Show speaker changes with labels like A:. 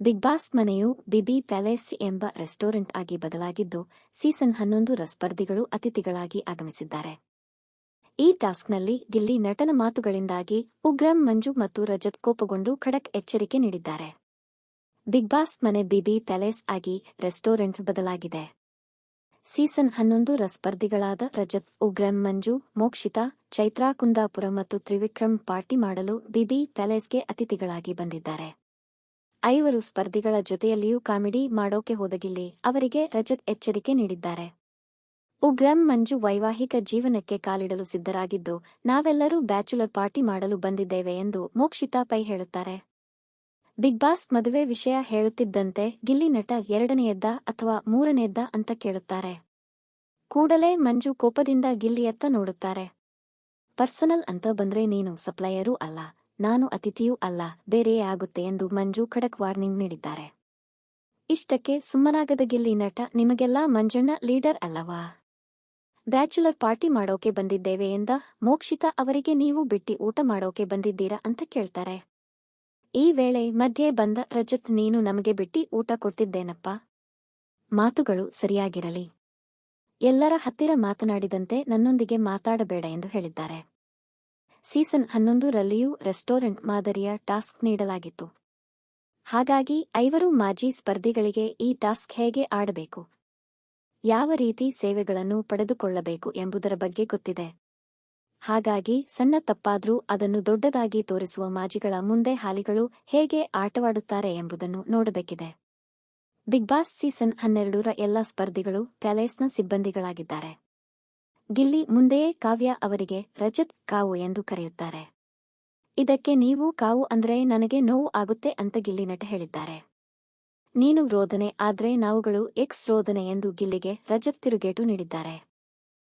A: Big boss ಮನೆಯು Bibi palace ಎಂಬ restaurant ಆಗಿ ಬದಲಾಗಿದ್ದು ಸೀಸನ್ ಹನ್ನೊಂದು ರ ಸ್ಪರ್ಧಿಗಳು ಅತಿಥಿಗಳಾಗಿ ಆಗಮಿಸಿದ್ದಾರೆ. ಈ ಟಾಸ್ಕ್ನಲ್ಲಿ ಗಿಲ್ಲಿ ನಟನ ಮಾತುಗಳಿಂದಾಗಿ ಉಗ್ರಂ, ಮಂಜು ಮತ್ತು ರಜತ್ ಕೋಪಗೊಂಡು ಖಡಕ್ ಎಚ್ಚರಿಕೆ ನೀಡಿದ್ದಾರೆ. ಬಿಗ್ ಬಾಸ್ ಮನೆ ಬಿಬಿ ಪ್ಯಾಲೇಸ್ ಆಗಿ ರೆಸ್ಟೋರೆಂಟ್ ಬದಲಾಗಿದೆ. ಸೀಸನ್ ಹನ್ನೊಂದು ರ ಸ್ಪರ್ಧಿಗಳಾದ ರಜತ್, ಉಗ್ರಂ, ಮಂಜು, ಮೋಕ್ಷಿತಾ, ಚೈತ್ರಾ, ಕುಂದಾಪುರ ಮತ್ತು ತ್ರಿವಿಕ್ರಮ್ ಪಾರ್ಟಿ ಮಾಡಲು ಬಿಬಿ ಪ್ಯಾಲೇಸ್ಗೆ ಅತಿಥಿಗಳಾಗಿ ಬಂದಿದ್ದಾರೆ. ಐವರು ಸ್ಪರ್ಧಿಗಳ ಜೊತೆಯಲ್ಲಿಯೂ ಕಾಮಿಡಿ ಮಾಡೋಕೆ ಹೋದಗಿಲ್ಲಿ ಅವರಿಗೆ ರಜತ್ ಎಚ್ಚರಿಕೆ ನೀಡಿದ್ದಾರೆ. ಉಗ್ರಂ ಮಂಜು ವೈವಾಹಿಕ ಜೀವನಕ್ಕೆ ಕಾಲಿಡಲು ಸಿದ್ಧರಾಗಿದ್ದು, ನಾವೆಲ್ಲರೂ ಬ್ಯಾಚುಲರ್ ಪಾರ್ಟಿ ಮಾಡಲು ಬಂದಿದ್ದೇವೆ ಎಂದು ಮೋಕ್ಷಿತಾ ಪೈ ಹೇಳುತ್ತಾರೆ. ಬಿಗ್ ಬಾಸ್ ಮದುವೆ ವಿಷಯ ಹೇಳುತ್ತಿದ್ದಂತೆ ಗಿಲ್ಲಿ ನಟ ಎರಡನೆಯದ್ದ ಅಥವಾ ಮೂರನೆಯದ್ದ ಅಂತ ಕೇಳುತ್ತಾರೆ. ಕೂಡಲೇ ಮಂಜು ಕೋಪದಿಂದ ಗಿಲ್ಲಿಯತ್ತ ನೋಡುತ್ತಾರೆ. ಪರ್ಸನಲ್ ಅಂತ ಬಂದ್ರೆ ನೀನು ಸಪ್ಲೈಯರೂ ಅಲ್ಲ. ನಾನು ಅತಿಥಿಯೂ ಅಲ್ಲ, ಬೇರೆಯೇ ಆಗುತ್ತೆ ಎಂದು ಮಂಜು ಖಡಕ್ ವಾರ್ನಿಂಗ್ ನೀಡಿದ್ದಾರೆ. ಇಷ್ಟಕ್ಕೆ ಸುಮ್ಮನಾಗದ ಗಿಲ್ಲಿ ನಟ, ನಿಮಗೆಲ್ಲ ಮಂಜಣ್ಣ ಲೀಡರ್ ಅಲ್ಲವಾ? ಬ್ಯಾಚುಲರ್ ಪಾರ್ಟಿ ಮಾಡೋಕೆ ಬಂದಿದ್ದೇವೆ ಎಂದ ಮೋಕ್ಷಿತಾ ಅವರಿಗೆ ನೀವು ಬಿಟ್ಟಿ ಊಟ ಮಾಡೋಕೆ ಬಂದಿದ್ದೀರಾ ಅಂತ ಕೇಳ್ತಾರೆ. ಈ ವೇಳೆ ಮಧ್ಯೆ ಬಂದ ರಜತ್, ನೀನು ನಮಗೆ ಬಿಟ್ಟಿ ಊಟ ಕೊಡ್ತಿದ್ದೇನಪ್ಪ? ಮಾತುಗಳು ಸರಿಯಾಗಿರಲಿ. ಎಲ್ಲರ ಹತ್ತಿರ ಮಾತನಾಡಿದಂತೆ ನನ್ನೊಂದಿಗೆ ಮಾತಾಡಬೇಡ ಎಂದು ಹೇಳಿದ್ದಾರೆ. ಸೀಸನ್ ಹನ್ನೊಂದು ರಲ್ಲಿಯೂ ರೆಸ್ಟೋರೆಂಟ್ ಮಾದರಿಯ ಟಾಸ್ಕ್ ನೀಡಲಾಗಿತ್ತು. ಹಾಗಾಗಿ ಐವರು ಮಾಜಿ ಸ್ಪರ್ಧಿಗಳಿಗೆ ಈ ಟಾಸ್ಕ್ ಹೇಗೆ ಆಡಬೇಕು? ಯಾವ ರೀತಿ ಸೇವೆಗಳನ್ನು ಪಡೆದುಕೊಳ್ಳಬೇಕು ಎಂಬುದರ ಬಗ್ಗೆ ಗೊತ್ತಿದೆ. ಹಾಗಾಗಿ ಸಣ್ಣ ತಪ್ಪಾದ್ರೂ ಅದನ್ನು ದೊಡ್ಡದಾಗಿ ತೋರಿಸುವ ಮಾಜಿಗಳ ಮುಂದೆ ಹಾಲಿಗಳು ಹೇಗೆ ಆಟವಾಡುತ್ತಾರೆ ಎಂಬುದನ್ನು ನೋಡಬೇಕಿದೆ. ಬಿಗ್ ಬಾಸ್ ಸೀಸನ್ ಹನ್ನೆರಡರ ಎಲ್ಲ ಸ್ಪರ್ಧಿಗಳು ಪ್ಯಾಲೇಸ್ನ ಸಿಬ್ಬಂದಿಗಳಾಗಿದ್ದಾರೆ. ಗಿಲ್ಲಿ ಮುಂದೆಯೇ ಕಾವ್ಯ ಅವರಿಗೆ ರಜತ್ ಕಾವು ಎಂದು ಕರೆಯುತ್ತಾರೆ. ಇದಕ್ಕೆ ನೀವು ಕಾವು ಅಂದ್ರೆ ನನಗೆ ನೋವು ಆಗುತ್ತೆ ಅಂತ ಗಿಲ್ಲಿ ನಟ ಹೇಳಿದ್ದಾರೆ. ನೀನು ರೋದನೆ ಆದ್ರೆ ನಾವುಗಳು ಎಕ್ಸ್ ರೋದನೆ ಎಂದು ಗಿಲ್ಲಿಗೆ ರಜತ್ ತಿರುಗೇಟು ನೀಡಿದ್ದಾರೆ.